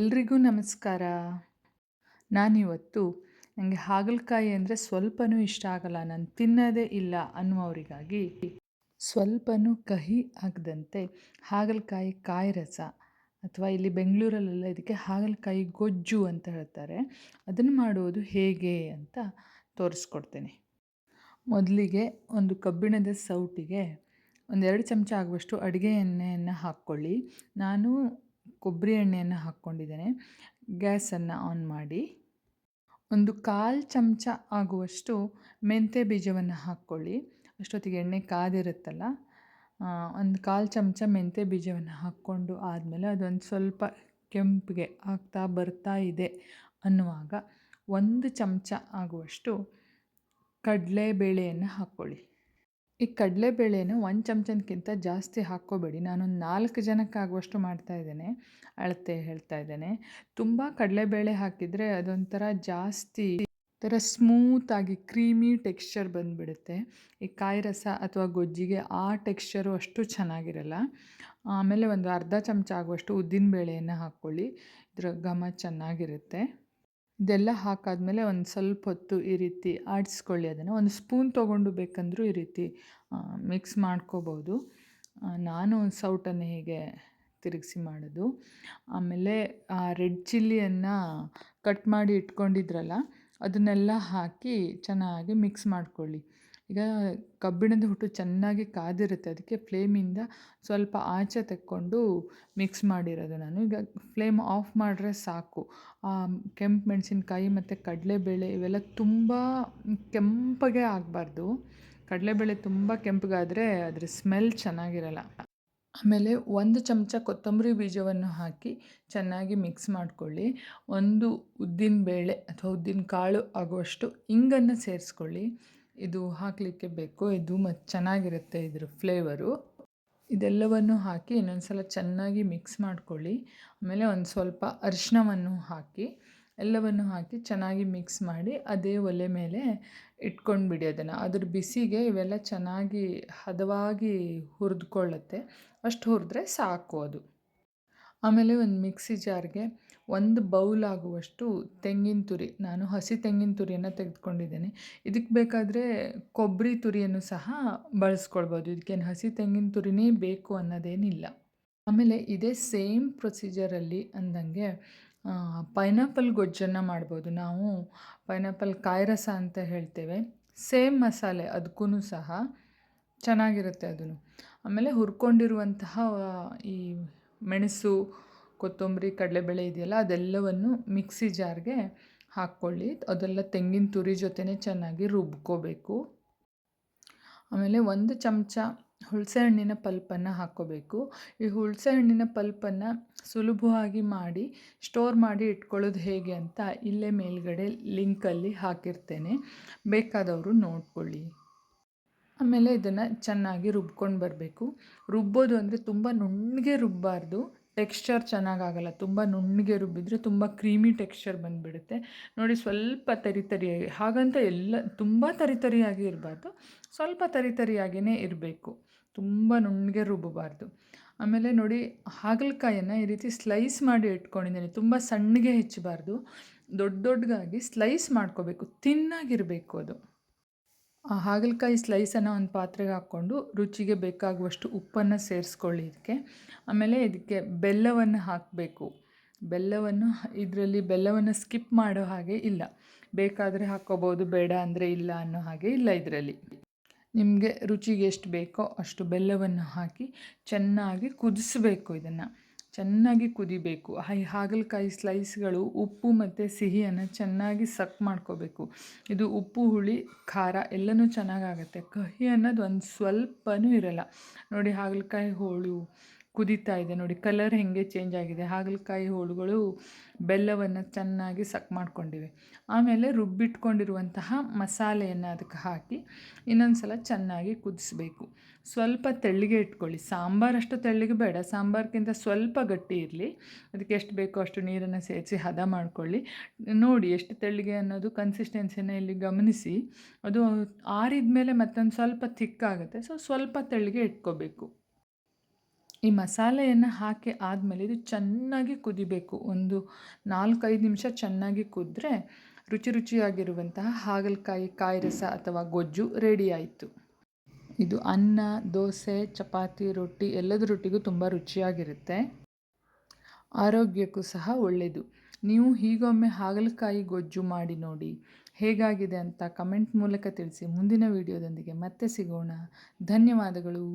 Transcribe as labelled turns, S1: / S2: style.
S1: ಎಲ್ರಿಗೂ ನಮಸ್ಕಾರ. ನಾನಿವತ್ತು ನನಗೆ ಹಾಗಲಕಾಯಿ ಅಂದರೆ ಸ್ವಲ್ಪನೂ ಇಷ್ಟ ಆಗಲ್ಲ, ನಾನು ತಿನ್ನೋದೇ ಇಲ್ಲ ಅನ್ನುವರಿಗಾಗಿ ಸ್ವಲ್ಪನೂ ಕಹಿ ಆಗದಂತೆ ಹಾಗಲಕಾಯಿ ಕಾಯಿ ರಸ ಅಥವಾ ಇಲ್ಲಿ ಬೆಂಗಳೂರಲ್ಲೆಲ್ಲ ಇದಕ್ಕೆ ಹಾಗಲಕಾಯಿ ಗೊಜ್ಜು ಅಂತ ಹೇಳ್ತಾರೆ. ಅದನ್ನು ಮಾಡುವುದು ಹೇಗೆ ಅಂತ ತೋರಿಸ್ಕೊಡ್ತೇನೆ. ಮೊದಲಿಗೆ ಒಂದು ಕಬ್ಬಿಣದ ಸೌಟಿಗೆ ಒಂದೆರಡು ಚಮಚ ಆಗುವಷ್ಟು ಅಡುಗೆ ಎಣ್ಣೆಯನ್ನು ಹಾಕ್ಕೊಳ್ಳಿ. ನಾನು ಕೊಬ್ಬರಿ ಎಣ್ಣೆಯನ್ನು ಹಾಕ್ಕೊಂಡಿದ್ದೇನೆ. ಗ್ಯಾಸನ್ನು ಆನ್ ಮಾಡಿ. ಒಂದು ಕಾಲು ಚಮಚ ಆಗುವಷ್ಟು ಮೆಂತ್ಯ ಬೀಜವನ್ನು ಹಾಕ್ಕೊಳ್ಳಿ. ಅಷ್ಟೊತ್ತಿಗೆ ಎಣ್ಣೆ ಕಾದಿರುತ್ತಲ್ಲ ಒಂದು ಕಾಲು ಚಮಚ ಮೆಂತ್ಯ ಬೀಜವನ್ನು ಹಾಕ್ಕೊಂಡು ಆದಮೇಲೆ ಅದೊಂದು ಸ್ವಲ್ಪ ಕೆಂಪಿಗೆ ಆಗ್ತಾ ಬರ್ತಾ ಇದೆ ಅನ್ನುವಾಗ ಒಂದು ಚಮಚ ಆಗುವಷ್ಟು ಕಡಲೆಬೇಳೆಯನ್ನು ಹಾಕ್ಕೊಳ್ಳಿ. ಈ ಕಡಲೆಬೇಳೆನ ಒಂದು ಚಮಚಕ್ಕಿಂತ ಜಾಸ್ತಿ ಹಾಕ್ಕೋಬೇಡಿ. ನಾನು ನಾಲ್ಕು ಜನಕ್ಕಾಗುವಷ್ಟು ಮಾಡ್ತಾಯಿದ್ದೇನೆ ಅಳತೆ ಹೇಳ್ತಾ ಇದ್ದೇನೆ. ತುಂಬ ಕಡಲೆಬೇಳೆ ಹಾಕಿದರೆ ಅದೊಂಥರ ಜಾಸ್ತಿ ಥರ ಸ್ಮೂತಾಗಿ ಕ್ರೀಮಿ ಟೆಕ್ಸ್ಚರ್ ಬಂದುಬಿಡುತ್ತೆ. ಈ ಕಾಯಿ ರಸ ಅಥವಾ ಗೊಜ್ಜಿಗೆ ಆ ಟೆಕ್ಸ್ಚರು ಅಷ್ಟು ಚೆನ್ನಾಗಿರಲ್ಲ. ಆಮೇಲೆ ಒಂದು ಅರ್ಧ ಚಮಚ ಆಗುವಷ್ಟು ಉದ್ದಿನ ಬೇಳೆಯನ್ನು ಹಾಕ್ಕೊಳ್ಳಿ. ಇದರ ಘಮ ಚೆನ್ನಾಗಿರುತ್ತೆ. ಇದೆಲ್ಲ ಹಾಕಾದಮೇಲೆ ಒಂದು ಸ್ವಲ್ಪ ಹೊತ್ತು ಈ ರೀತಿ ಆಡಿಸ್ಕೊಳ್ಳಿ ಅದನ್ನು. ಒಂದು ಸ್ಪೂನ್ ತೊಗೊಂಡು ಬೇಕಂದರೂ ಈ ರೀತಿ ಮಿಕ್ಸ್ ಮಾಡ್ಕೋಬೋದು. ನಾನು ಸೌಟನ್ನು ಹೀಗೆ ತಿರುಗಿಸಿ ಮಾಡೋದು. ಆಮೇಲೆ ಆ ರೆಡ್ ಚಿಲ್ಲಿಯನ್ನು ಕಟ್ ಮಾಡಿ ಇಟ್ಕೊಂಡಿದ್ರಲ್ಲ, ಅದನ್ನೆಲ್ಲ ಹಾಕಿ ಚೆನ್ನಾಗಿ ಮಿಕ್ಸ್ ಮಾಡ್ಕೊಳ್ಳಿ. ಈಗ ಕಬ್ಬಿಣದ ಹುಟ್ಟು ಚೆನ್ನಾಗಿ ಕಾದಿರುತ್ತೆ. ಅದಕ್ಕೆ ಫ್ಲೇಮಿಂದ ಸ್ವಲ್ಪ ಆಚೆ ತೆಕ್ಕೊಂಡು ಮಿಕ್ಸ್ ಮಾಡಿರೋದು ನಾನು. ಈಗ ಫ್ಲೇಮ್ ಆಫ್ ಮಾಡಿದ್ರೆ ಸಾಕು. ಕೆಂಪು ಮೆಣಸಿನ್ಕಾಯಿ ಮತ್ತು ಕಡಲೆಬೇಳೆ ಇವೆಲ್ಲ ತುಂಬ ಕೆಂಪಗೆ ಆಗಬಾರ್ದು. ಕಡಲೆಬೇಳೆ ತುಂಬ ಕೆಂಪಗಾದರೆ ಅದ್ರ ಸ್ಮೆಲ್ ಚೆನ್ನಾಗಿರಲ್ಲ. ಆಮೇಲೆ ಒಂದು ಚಮಚ ಕೊತ್ತಂಬರಿ ಬೀಜವನ್ನು ಹಾಕಿ ಚೆನ್ನಾಗಿ ಮಿಕ್ಸ್ ಮಾಡಿಕೊಳ್ಳಿ. ಒಂದು ಉದ್ದಿನ ಬೇಳೆ ಅಥವಾ ಉದ್ದಿನ ಕಾಳು ಆಗುವಷ್ಟು ಇಂಗನ್ನು ಸೇರಿಸ್ಕೊಳ್ಳಿ. ಇದು ಹಾಕಲಿಕ್ಕೆ ಬೇಕು. ಇದು ಮತ್ತು ಚೆನ್ನಾಗಿರುತ್ತೆ ಇದ್ರ ಫ್ಲೇವರು ಇದೆಲ್ಲವನ್ನು ಹಾಕಿ ಇನ್ನೊಂದು ಸಲ ಚೆನ್ನಾಗಿ ಮಿಕ್ಸ್ ಮಾಡ್ಕೊಳ್ಳಿ. ಆಮೇಲೆ ಒಂದು ಸ್ವಲ್ಪ ಅರಿಶಿನವನ್ನು ಹಾಕಿ, ಎಲ್ಲವನ್ನು ಹಾಕಿ ಚೆನ್ನಾಗಿ ಮಿಕ್ಸ್ ಮಾಡಿ ಅದೇ ಒಲೆ ಮೇಲೆ ಇಟ್ಕೊಂಡು ಬಿಡಿ ಅದನ್ನು. ಅದ್ರ ಬಿಸಿಗೆ ಇವೆಲ್ಲ ಚೆನ್ನಾಗಿ ಹದವಾಗಿ ಹುರಿದುಕೊಳ್ಳುತ್ತೆ. ಅಷ್ಟು ಹುರಿದ್ರೆ ಸಾಕು ಅದು. ಆಮೇಲೆ ಒಂದು ಮಿಕ್ಸಿ ಜಾರ್ಗೆ ಒಂದು ಬೌಲ್ ಆಗುವಷ್ಟು ತೆಂಗಿನ ತುರಿ, ನಾನು ಹಸಿ ತೆಂಗಿನ ತುರಿಯನ್ನು ತೆಗೆದುಕೊಂಡಿದ್ದೇನೆ. ಇದಕ್ಕೆ ಬೇಕಾದರೆ ಕೊಬ್ಬರಿ ತುರಿಯನ್ನು ಸಹ ಬಳಸ್ಕೊಳ್ಬೋದು. ಇದಕ್ಕೇನು ಹಸಿ ತೆಂಗಿನ ತುರಿನೇ ಬೇಕು ಅನ್ನೋದೇನಿಲ್ಲ. ಆಮೇಲೆ ಇದೇ ಸೇಮ್ ಪ್ರೊಸೀಜರಲ್ಲಿ ಅಂದಂಗೆ ಪೈನಾಪಲ್ ಗೊಜ್ಜನ್ನು ಮಾಡ್ಬೋದು. ನಾವು ಪೈನಾಪಲ್ ಕಾಯಿ ರಸ ಅಂತ ಹೇಳ್ತೇವೆ. ಸೇಮ್ ಮಸಾಲೆ ಅದಕ್ಕೂ ಸಹ ಚೆನ್ನಾಗಿರುತ್ತೆ ಅದನ್ನು ಆಮೇಲೆ ಹುರ್ಕೊಂಡಿರುವಂತಹ ಈ ಮೆಣಸು ಕೊತ್ತಂಬರಿ, ಕಡಲೆಬೇಳೆ ಇದೆಯಲ್ಲ, ಅದೆಲ್ಲವನ್ನು ಮಿಕ್ಸಿ ಜಾರ್ಗೆ ಹಾಕ್ಕೊಳ್ಳಿ. ಅದೆಲ್ಲ ತೆಂಗಿನ ತುರಿ ಜೊತೆನೇ ಚೆನ್ನಾಗಿ ರುಬ್ಕೋಬೇಕು. ಆಮೇಲೆ ಒಂದು ಚಮಚ ಹುಳಸೆ ಹಣ್ಣಿನ ಪಲ್ಪನ್ನು ಹಾಕ್ಕೋಬೇಕು. ಈ ಹುಳಸೆ ಹಣ್ಣಿನ ಪಲ್ಪನ್ನು ಸುಲಭವಾಗಿ ಮಾಡಿ, ಸ್ಟೋರ್ ಮಾಡಿ ಇಟ್ಕೊಳ್ಳೋದು ಹೇಗೆ ಅಂತ ಇಲ್ಲೇ ಮೇಲ್ಗಡೆ ಲಿಂಕಲ್ಲಿ ಹಾಕಿರ್ತೇನೆ. ಬೇಕಾದವರು ನೋಡ್ಕೊಳ್ಳಿ. ಆಮೇಲೆ ಇದನ್ನು ಚೆನ್ನಾಗಿ ರುಬ್ಕೊಂಡು ಬರಬೇಕು. ರುಬ್ಬೋದು ಅಂದರೆ ತುಂಬ ನುಣ್ಣಗೆ ರುಬ್ಬಾರ್ದು. ಟೆಕ್ಸ್ಚರ್ ಚೆನ್ನಾಗಾಗಲ್ಲ. ತುಂಬ ನುಣ್ಣಗೆ ರುಬ್ಬಿದರೆ ತುಂಬ ಕ್ರೀಮಿ ಟೆಕ್ಸ್ಚರ್ ಬಂದುಬಿಡುತ್ತೆ. ನೋಡಿ ಸ್ವಲ್ಪ ತರಿ ತರಿಯಾಗಿ ಹಾಗಂತ ಎಲ್ಲ ತುಂಬ ತರಿ ತರಿಯಾಗಿ ಇರಬಾರ್ದು. ಸ್ವಲ್ಪ ತರಿ ತರಿಯಾಗಿಯೇ ಇರಬೇಕು. ತುಂಬ ನುಣ್ಣಗೆ ರುಬ್ಬಬಾರ್ದು. ಆಮೇಲೆ ನೋಡಿ ಹಾಗಲಕಾಯನ್ನು ಈ ರೀತಿ ಸ್ಲೈಸ್ ಮಾಡಿ ಇಟ್ಕೊಂಡಿದ್ದೀನಿ. ತುಂಬ ಸಣ್ಣಗೆ ಹೆಚ್ಚಬಾರ್ದು. ದೊಡ್ಡ ದೊಡ್ಡಗಾಗಿ ಸ್ಲೈಸ್ ಮಾಡ್ಕೋಬೇಕು. ತಿನ್ನಾಗಿರಬೇಕು ಅದು. ಆ ಹಾಗಲಕಾಯಿ ಸ್ಲೈಸನ್ನು ಒಂದು ಪಾತ್ರೆಗೆ ಹಾಕ್ಕೊಂಡು ರುಚಿಗೆ ಬೇಕಾಗುವಷ್ಟು ಉಪ್ಪನ್ನು ಸೇರಿಸ್ಕೊಳ್ಳಿ ಇದಕ್ಕೆ ಆಮೇಲೆ ಇದಕ್ಕೆ ಬೆಲ್ಲವನ್ನು ಹಾಕಬೇಕು. ಬೆಲ್ಲವನ್ನು, ಇದರಲ್ಲಿ ಬೆಲ್ಲವನ್ನು ಸ್ಕಿಪ್ ಮಾಡೋ ಹಾಗೆ ಇಲ್ಲ. ಬೇಕಾದರೆ ಹಾಕ್ಕೋಬೋದು, ಬೇಡ ಅಂದರೆ ಇಲ್ಲ ಅನ್ನೋ ಹಾಗೆ ಇಲ್ಲ ಇದರಲ್ಲಿ. ನಿಮಗೆ ರುಚಿಗೆ ಎಷ್ಟು ಬೇಕೋ ಅಷ್ಟು ಬೆಲ್ಲವನ್ನು ಹಾಕಿ ಚೆನ್ನಾಗಿ ಕುದಿಸಬೇಕು ಇದನ್ನು. ಚೆನ್ನಾಗಿ ಕುದಿಬೇಕು. ಹೈ, ಹಾಗಲಕಾಯಿ ಸ್ಲೈಸ್ಗಳು ಉಪ್ಪು ಮತ್ತು ಸಿಹಿಯನ್ನು ಚೆನ್ನಾಗಿ ಸಕ್ ಮಾಡ್ಕೋಬೇಕು. ಇದು ಉಪ್ಪು, ಹುಳಿ, ಖಾರ ಎಲ್ಲನೂ ಚೆನ್ನಾಗಾಗತ್ತೆ. ಕಹಿ ಅನ್ನೋದು ಒಂದು ಸ್ವಲ್ಪವೂ ಇರಲ್ಲ. ನೋಡಿ ಹಾಗಲಕಾಯಿ ಹೋಳು ಕುದೀತಾ ಇದೆ ನೋಡಿ ಕಲರ್ ಹೇಗೆ ಚೇಂಜ್ ಆಗಿದೆ. ಹಾಗಲಕಾಯಿ ಹೋಳುಗಳು ಬೆಲ್ಲವನ್ನು ಚೆನ್ನಾಗಿ ಸಕ್ ಮಾಡ್ಕೊಂಡಿವೆ. ಆಮೇಲೆ ರುಬ್ಬಿಟ್ಕೊಂಡಿರುವಂತಹ ಮಸಾಲೆಯನ್ನು ಅದಕ್ಕೆ ಹಾಕಿ ಇನ್ನೊಂದು ಸಲ ಚೆನ್ನಾಗಿ ಕುದಿಸ್ಬೇಕು. ಸ್ವಲ್ಪ ತೆಳ್ಳಿಗೆ ಇಟ್ಕೊಳ್ಳಿ. ಸಾಂಬಾರಷ್ಟು ತೆಳ್ಳಿಗೆ ಬೇಡ. ಸಾಂಬಾರ್ಗಿಂತ ಸ್ವಲ್ಪ ಗಟ್ಟಿ ಇರಲಿ. ಅದಕ್ಕೆ ಎಷ್ಟು ಬೇಕೋ ಅಷ್ಟು ನೀರನ್ನು ಸೇರಿಸಿ ಹದ ಮಾಡ್ಕೊಳ್ಳಿ. ನೋಡಿ, ಎಷ್ಟು ತೆಳ್ಳಿಗೆ ಅನ್ನೋದು ಕನ್ಸಿಸ್ಟೆನ್ಸಿನ ಇಲ್ಲಿ ಗಮನಿಸಿ. ಅದು ಆರಿದ ಮೇಲೆ ಮತ್ತೊಂದು ಸ್ವಲ್ಪ ಥಿಕ್ಕಾಗುತ್ತೆ ಸೊ ಸ್ವಲ್ಪ ತೆಳ್ಳಿಗೆ ಇಟ್ಕೋಬೇಕು. ಈ ಮಸಾಲೆಯನ್ನು ಹಾಕಿ ಆದಮೇಲೆ ಇದು ಚೆನ್ನಾಗಿ ಕುದಿಬೇಕು. ಒಂದು ನಾಲ್ಕೈದು ನಿಮಿಷ ಚೆನ್ನಾಗಿ ಕುದ್ರೆ ರುಚಿ ರುಚಿಯಾಗಿರುವಂತಹ ಹಾಗಲಕಾಯಿ ಕಾಯಿ ರಸ ಅಥವಾ ಗೊಜ್ಜು ರೆಡಿ ಆಯಿತು. ಇದು ಅನ್ನ, ದೋಸೆ, ಚಪಾತಿ, ರೊಟ್ಟಿ ಎಲ್ಲದರೊಟ್ಟಿಗೂ ತುಂಬ ರುಚಿಯಾಗಿರುತ್ತೆ. ಆರೋಗ್ಯಕ್ಕೂ ಸಹ ಒಳ್ಳೆಯದು ನೀವು ಹೀಗೊಮ್ಮೆ ಹಾಗಲಕಾಯಿ, ಗೊಜ್ಜು ಮಾಡಿ ನೋಡಿ ಹೇಗಾಗಿದೆ ಅಂತ ಕಮೆಂಟ್ ಮೂಲಕ ತಿಳಿಸಿ. ಮುಂದಿನ ವಿಡಿಯೋದೊಂದಿಗೆ ಮತ್ತೆ ಸಿಗೋಣ. ಧನ್ಯವಾದಗಳು.